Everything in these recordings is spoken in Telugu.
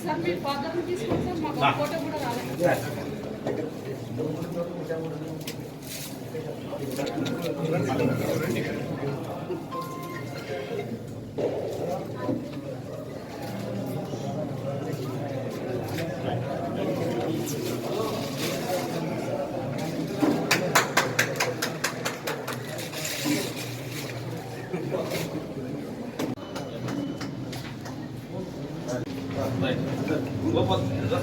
సార్ మీరు ఫాదర్ తీసుకుంటే సార్ మాకు ఒక ఫోటో కూడా రాలేదు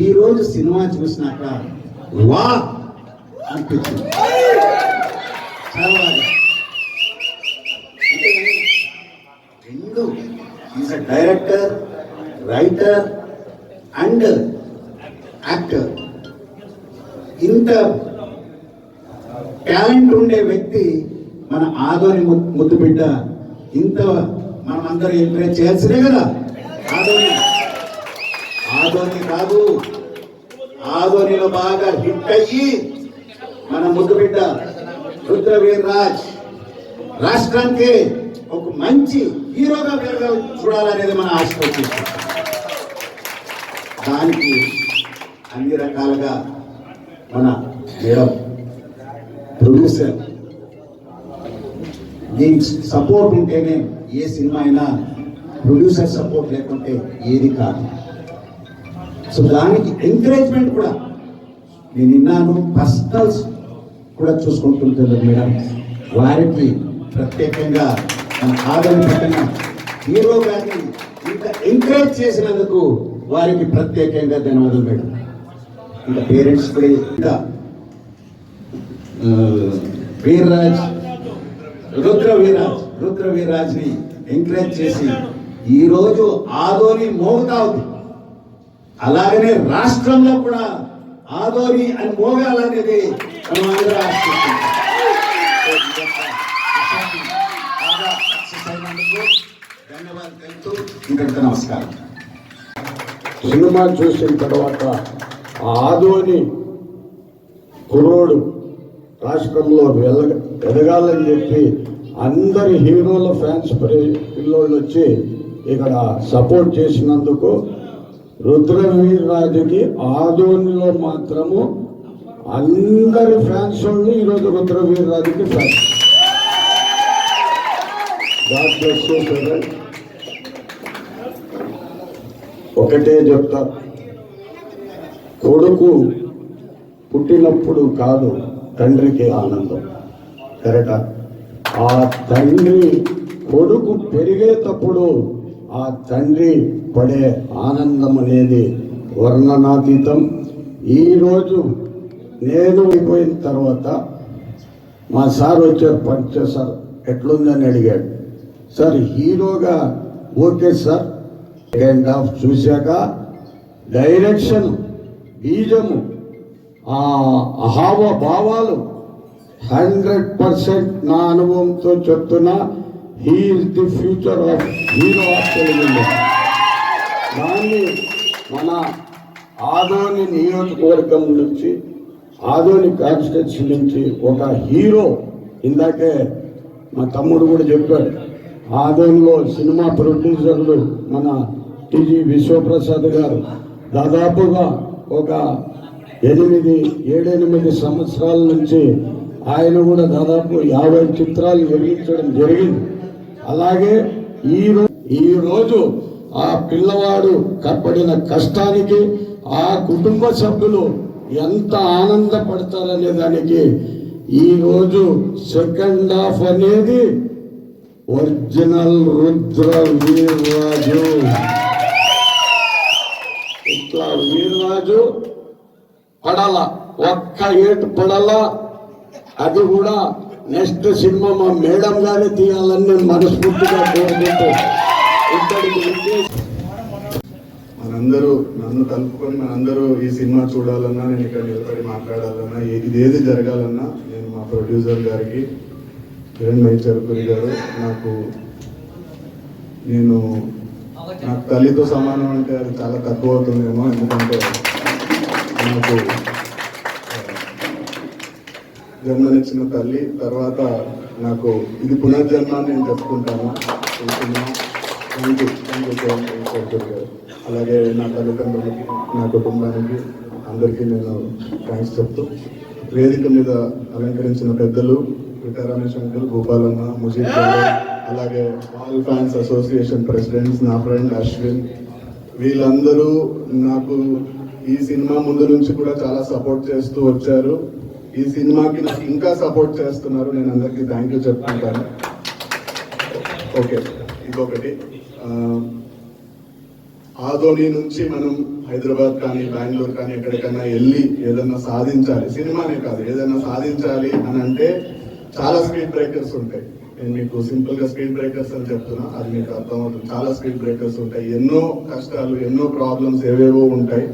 ఈ రోజు సినిమా చూసినాక వా అనిపించింది ఉండాలి. రెండు is a director writer and actor ఇంత టాలెంట్ ఉండే వ్యక్తి మన ఆదోని ముద్దు బిడ్డ. ఇంత మనం అందరూ ఎంకరేజ్ చేయాల్సిందే కదా. ఆదోని. ఆదోని కాదు. ఆదోనిలో బాగా హిట్ అయ్యి మన ముద్దు బిడ్డ రుద్రవీర్ రాజ్ రాష్ట్రానికి ఒక మంచి హీరోగా చూడాలనేది మన ఆశ దానికి అన్ని రకాలుగా మన మేడం ప్రొడ్యూసర్ దీనికి సపోర్ట్ ఉంటేనే ఏ సినిమా అయినా ప్రొడ్యూసర్ సపోర్ట్ లేకుంటే ఏది కాదు. సో దానికి ఎంకరేజ్మెంట్ కూడా నేను విన్నాను పర్సనల్స్ కూడా చూసుకుంటుంటుంది మేడం. వారికి ప్రత్యేకంగా మన ఆదరణ పట్టిన హీరో గారిని ఇంత ఎంకరేజ్ చేసినందుకు వారికి ప్రత్యేకంగా ధన్యవాదాలు మేడం. ఇంకా పేరెంట్స్ కూడా ఇంకా వీర్రాజ్ రుద్ర వీరాజ్ రుద్ర వీర్రాజ్ని ఎంకరేజ్ చేసి ఈరోజు ఆదోని మోగుతా ఉంది. అలాగనే రాష్ట్రంలో కూడా ఆదోరి అని మోగాలనేది మనం అందరూ ధన్యవాదాలు తెలుపుతూ ఇంతటితో నమస్కారం సినిమా చూసిన తర్వాత ఆ ఆదోని కుర్రోడు రాష్ట్రంలో వెలగ ఎదగాలని చెప్పి అందరి హీరోల ఫ్యాన్స్ పిల్లోళ్ళు వచ్చి ఇక్కడ సపోర్ట్ చేసినందుకు రుద్రవీర్ రాజుకి ఆదోనిలో మాత్రము అందరి ఫ్యాన్స్ వాళ్ళు ఈరోజు రుద్రవీర్ రాజుకి ఫ్యాన్స్. ఒకటే చెప్తా. కొడుకు పుట్టినప్పుడు కాదు తండ్రికి ఆనందం. కరెక్టా? ఆ తండ్రి కొడుకు పెరిగేటప్పుడు ఆ తండ్రి పడే ఆనందం అనేది వర్ణనాతీతం ఈరోజు నేను అయిపోయిన తర్వాత మా సార్ వచ్చారు పంచే సార్ ఎట్లుందని అడిగాడు. సార్ హీరోగా ఓకే సార్. సెకండ్ హాఫ్ చూశాక డైరెక్షన్ బీజము ఆ అహావ భావాలు హండ్రెడ్ పర్సెంట్ నా అనుభవంతో చెప్తున్నా. He is the future of hero of Telugu దాన్ని మన ఆదోని నియోజకవర్గం నుంచి ఆదోని కాన్స్టిట్యూన్సీ నుంచి ఒక హీరో ఇందాకే మా తమ్ముడు కూడా చెప్పాడు. ఆదోనిలో సినిమా ప్రొడ్యూసర్లు మన టిజి విశ్వప్రసాద్ గారు. దాదాపుగా ఒక ఎనిమిది ఏడెనిమిది సంవత్సరాల నుంచి ఆయన కూడా దాదాపు యాభై చిత్రాలు నిర్మించడం జరిగింది. అలాగే ఈ ఈరోజు ఆ పిల్లవాడు కప్పడిన కష్టానికి ఆ కుటుంబ సభ్యులు ఎంత ఆనందపడతారనే దానికి ఈరోజు సెకండ్ హాఫ్ అనేది ఒరిజినల్ రుద్ర వీర్రాజు. ఇట్లా వీర్రాజు పడల ఒక్క ఏటు పడల అది కూడా నెక్స్ట్ సినిమా మా మేడం గారే తీయాలని నేను మనస్ఫూర్తిగా కోరుకుంటూ ఇక్కడికి మనందరూ నన్ను కలుపుకొని మనందరూ ఈ సినిమా చూడాలన్నా నేను ఇక్కడ నిలబడి మాట్లాడాలన్నా ఇదేది ఏది జరగాలన్నా నేను మా ప్రొడ్యూసర్ గారికి కిరణ్ మై గారు నాకు నేను నాకు తల్లితో సమానం అంటే అది చాలా తక్కువ అవుతుందేమో ఎందుకంటే నాకు జన్మనిచ్చిన తల్లి తర్వాత నాకు ఇది పునర్జన్మ నేను చెప్పుకుంటాను. థ్యాంక్ యూ థ్యాంక్ యూ అలాగే నా తల్లిదండ్రులకి నా కుటుంబానికి అందరికీ నేను థ్యాంక్స్ చెప్తూ వేదిక మీద అలంకరించిన పెద్దలు వికా రమేష్ అంకుల్ గోపాలన్న ముజీబ్ అలాగే ఆల్ ఫ్యాన్స్ అసోసియేషన్ ప్రెసిడెంట్స్ నా ఫ్రెండ్ అశ్విన్ వీళ్ళందరూ నాకు ఈ సినిమా ముందు నుంచి కూడా చాలా సపోర్ట్ చేస్తూ వచ్చారు. ఈ సినిమాకి నాకు ఇంకా సపోర్ట్ చేస్తున్నారు. నేను అందరికీ థ్యాంక్ యూ చెప్తుంటాను. ఓకే ఇంకొకటి. ఆధోని నుంచి మనం హైదరాబాద్ కానీ బెంగళూరు కానీ ఎక్కడికైనా వెళ్ళి ఏదైనా సాధించాలి. సినిమానే కాదు ఏదైనా సాధించాలి అని అంటే చాలా స్పీడ్ బ్రేకర్స్ ఉంటాయి. నేను మీకు సింపుల్గా స్పీడ్ బ్రేకర్స్ అని చెప్తున్నా. అది మీకు అర్థమవుతుంది. చాలా స్పీడ్ బ్రేకర్స్ ఉంటాయి. ఎన్నో కష్టాలు ఎన్నో ప్రాబ్లమ్స్ ఏవేవో ఉంటాయి.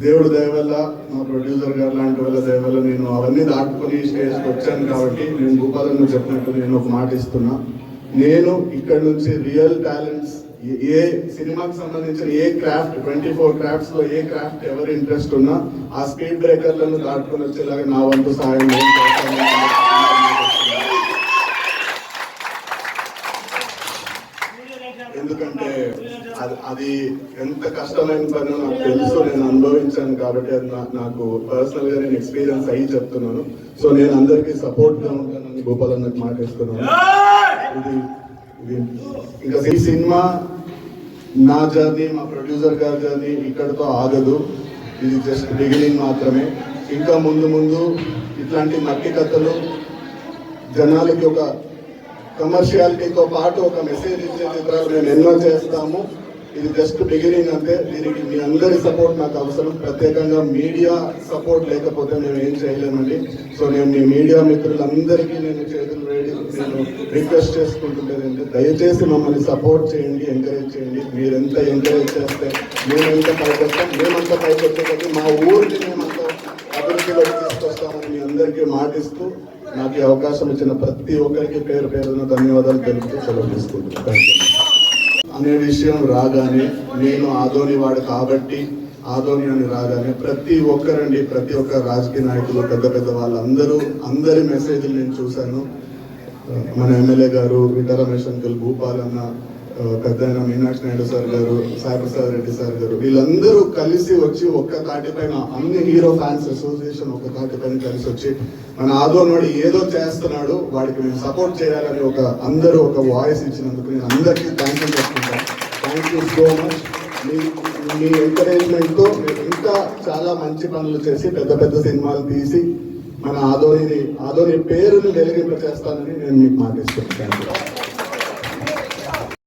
దేవుడు దయవల్ల మా ప్రొడ్యూసర్ గారు లాంటి వాళ్ళ దయవల్ల నేను అవన్నీ దాటుకొని ఈ స్టేజ్కి వచ్చాను కాబట్టి నేను భూపాలను చెప్పినట్టు నేను ఒక మాట ఇస్తున్నా. నేను ఇక్కడ నుంచి రియల్ టాలెంట్స్ ఏ సినిమాకి సంబంధించిన ఏ క్రాఫ్ట్ ట్వంటీ ఫోర్ క్రాఫ్ట్స్లో ఏ క్రాఫ్ట్ ఎవరు ఇంట్రెస్ట్ ఉన్నా ఆ స్పీడ్ బ్రేకర్లను దాటుకొని వచ్చేలాగా నా వంతు సహాయం నేను చేస్తాను. ఎందుకంటే అది అది ఎంత కష్టమైన పని నాకు తెలుసు నేను అనుభవించాను కాబట్టి అది నాకు పర్సనల్గా నేను ఎక్స్పీరియన్స్ అయ్యి చెప్తున్నాను. సో నేను అందరికీ సపోర్ట్గా ఉంటానని గోపాల్ అన్నకు మాట్లాడుతున్నాను ఇది ఇది ఇంకా ఈ సినిమా నా జర్నీ మా ప్రొడ్యూసర్ గారి జర్నీ ఇక్కడతో ఆగదు. ఇది జస్ట్ బిగినింగ్ మాత్రమే. ఇంకా ముందు ముందు ఇట్లాంటి మట్టి కథలు జనాలకి ఒక కమర్షియాలిటీతో పాటు ఒక మెసేజ్ ఇచ్చే చిత్రాలు మేము ఎన్నో చేస్తాము. ఇది జస్ట్ బిగినింగ్ అంతే. దీనికి మీ అందరి సపోర్ట్ నాకు అవసరం. ప్రత్యేకంగా మీడియా సపోర్ట్ లేకపోతే మేము ఏం చేయలేమండి. సో నేను మీ మీడియా మిత్రులందరికీ నేను చేతులు వేడి నేను రిక్వెస్ట్ చేసుకుంటున్నది దయచేసి మమ్మల్ని సపోర్ట్ చేయండి ఎంకరేజ్ చేయండి. మీరెంత ఎంకరేజ్ చేస్తే మేమెంత పైకొస్తాం. మేమంత పైకి మా ఊరిని మేమంతా అభివృద్ధిలోకి తీసుకొస్తామని మీ అందరికీ మాటిస్తూ నాకు ఈ అవకాశం ఇచ్చిన ప్రతి ఒక్కరికి పేరు పేరున ధన్యవాదాలు తెలుపుతూ సెలవు తీసుకుంటున్నాను. అనే విషయం రాగానే నేను ఆదోని వాడు కాబట్టి ఆదోని అని రాగానే ప్రతి ఒక్కరండి ప్రతి ఒక్క రాజకీయ నాయకులు పెద్ద పెద్ద వాళ్ళందరూ అందరి మెసేజ్లు నేను చూశాను. మన ఎమ్మెల్యే గారు విట రమేష్ అంకుల్ భూపాల్ అన్న పెద్ద ఆయన మీనాక్షి నాయుడు సార్ గారు సాయిప్రసాద్ రెడ్డి సార్ గారు వీళ్ళందరూ కలిసి వచ్చి ఒక్క తాటి పైన అన్ని హీరో ఫ్యాన్స్ అసోసియేషన్ ఒక తాటి పైన కలిసి వచ్చి మన ఆదోనోడు వాడు ఏదో చేస్తున్నాడు వాడికి మేము సపోర్ట్ చేయాలని ఒక అందరూ ఒక వాయిస్ ఇచ్చినందుకు నేను అందరికీ థ్యాంక్ యూ చెప్తున్నాను. థ్యాంక్ యూ సో మచ్ మీ మీ ఎంకరేజ్మెంట్తో మీరు ఇంకా చాలా మంచి పనులు చేసి పెద్ద పెద్ద సినిమాలు తీసి మన ఆదోని ఆదోని పేరుని వెలిగింప చేస్తానని నేను మీకు మాటిస్తున్నాను. Thank you